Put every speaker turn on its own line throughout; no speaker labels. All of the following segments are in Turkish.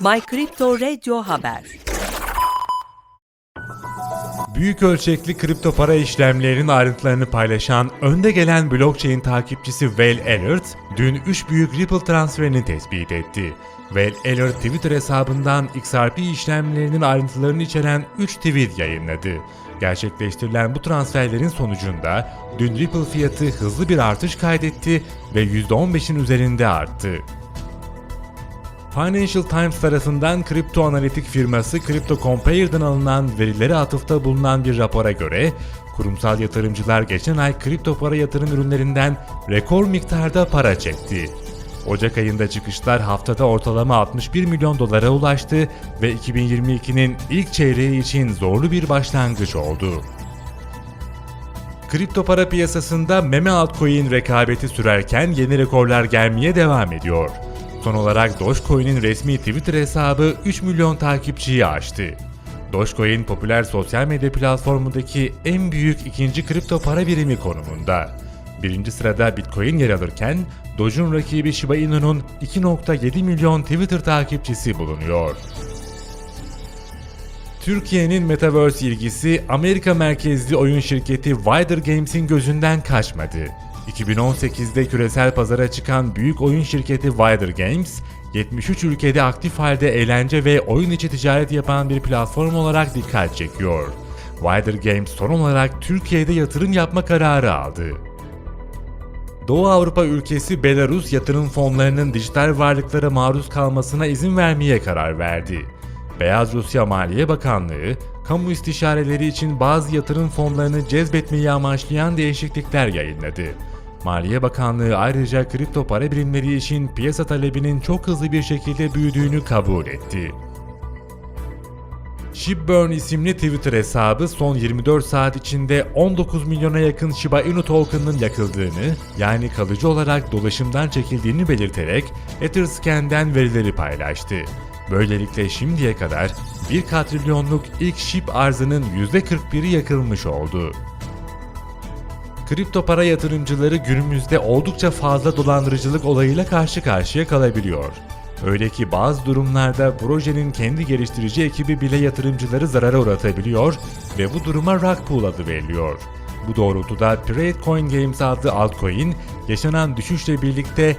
My Crypto Radio Haber
Büyük ölçekli kripto para işlemlerinin ayrıntılarını paylaşan önde gelen blockchain takipçisi Whale Alert, dün 3 büyük Ripple transferini tespit etti. Whale Alert Twitter hesabından XRP işlemlerinin ayrıntılarını içeren 3 tweet yayınladı. Gerçekleştirilen bu transferlerin sonucunda dün Ripple fiyatı hızlı bir artış kaydetti ve %15'in üzerinde arttı. Financial Times tarafından kripto analitik firması Crypto Compare'dan alınan verilere atıfta bulunan bir rapora göre, kurumsal yatırımcılar geçen ay kripto para yatırım ürünlerinden rekor miktarda para çekti. Ocak ayında çıkışlar haftada ortalama 61 milyon dolara ulaştı ve 2022'nin ilk çeyreği için zorlu bir başlangıç oldu. Kripto para piyasasında meme altcoin rekabeti sürerken yeni rekorlar gelmeye devam ediyor. Son olarak Dogecoin'in resmi Twitter hesabı 3 milyon takipçiyi aştı. Dogecoin popüler sosyal medya platformundaki en büyük ikinci kripto para birimi konumunda. Birinci sırada Bitcoin yer alırken Doge'un rakibi Shiba Inu'nun 2.7 milyon Twitter takipçisi bulunuyor. Türkiye'nin Metaverse ilgisi Amerika merkezli oyun şirketi Wider Games'in gözünden kaçmadı. 2018'de küresel pazara çıkan büyük oyun şirketi Wider Games, 73 ülkede aktif halde eğlence ve oyun içi ticaret yapan bir platform olarak dikkat çekiyor. Wider Games son olarak Türkiye'de yatırım yapma kararı aldı. Doğu Avrupa ülkesi Belarus yatırım fonlarının dijital varlıklara maruz kalmasına izin vermeye karar verdi. Beyaz Rusya Maliye Bakanlığı, kamu istişareleri için bazı yatırım fonlarını cezbetmeyi amaçlayan değişiklikler yayınladı. Maliye Bakanlığı ayrıca kripto para birimleri için piyasa talebinin çok hızlı bir şekilde büyüdüğünü kabul etti. Shipburn isimli Twitter hesabı son 24 saat içinde 19 milyona yakın Shiba Inu token'ının yakıldığını, yani kalıcı olarak dolaşımdan çekildiğini belirterek Etherscan'den verileri paylaştı. Böylelikle şimdiye kadar 1 katrilyonluk ilk SHIB arzının %41'i yakılmış oldu. Kripto para yatırımcıları günümüzde oldukça fazla dolandırıcılık olayıyla karşı karşıya kalabiliyor. Öyle ki bazı durumlarda projenin kendi geliştirici ekibi bile yatırımcıları zarara uğratabiliyor ve bu duruma rug pull adı veriliyor. Bu doğrultuda Pirate Coin Games adlı altcoin yaşanan düşüşle birlikte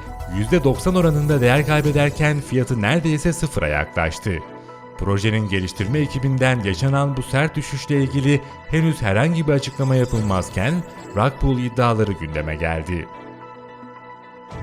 %90 oranında değer kaybederken fiyatı neredeyse sıfıra yaklaştı. Projenin geliştirme ekibinden yaşanan bu sert düşüşle ilgili henüz herhangi bir açıklama yapılmazken pull iddiaları gündeme geldi.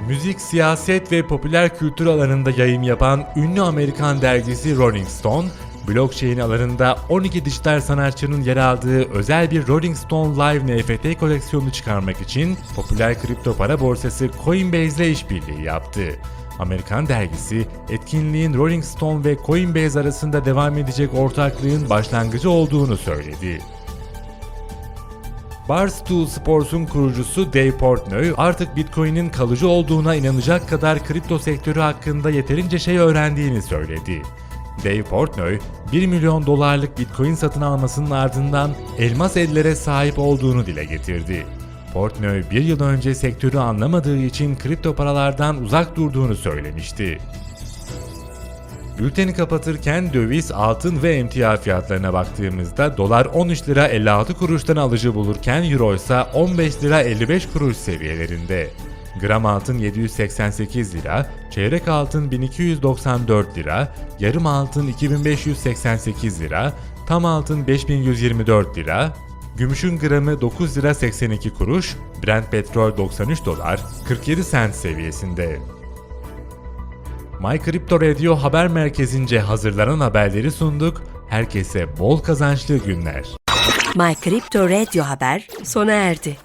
Müzik, siyaset ve popüler kültür alanında yayın yapan ünlü Amerikan dergisi Rolling Stone, blockchain alanında 12 dijital sanatçının yer aldığı özel bir Rolling Stone Live NFT koleksiyonu çıkarmak için popüler kripto para borsası Coinbase ile işbirliği yaptı. Amerikan dergisi, etkinliğin Rolling Stone ve Coinbase arasında devam edecek ortaklığın başlangıcı olduğunu söyledi. Barstool Sports'un kurucusu Dave Portnoy artık Bitcoin'in kalıcı olduğuna inanacak kadar kripto sektörü hakkında yeterince şey öğrendiğini söyledi. Dave Portnoy, 1 milyon dolarlık Bitcoin satın almasının ardından elmas ellere sahip olduğunu dile getirdi. Portnoy bir yıl önce sektörü anlamadığı için kripto paralardan uzak durduğunu söylemişti. Bülteni kapatırken döviz, altın ve emtia fiyatlarına baktığımızda dolar 13 lira 56 kuruştan alıcı bulurken euro ise 15 lira 55 kuruş seviyelerinde. Gram altın 788 lira, çeyrek altın 1294 lira, yarım altın 2588 lira, tam altın 5124 lira, gümüşün gramı 9 lira 82 kuruş, Brent petrol 93 dolar 47 sent seviyesinde. My Crypto Radio haber merkezince hazırlanan haberleri sunduk. Herkese bol kazançlı günler.
My Crypto Radio Haber sona erdi.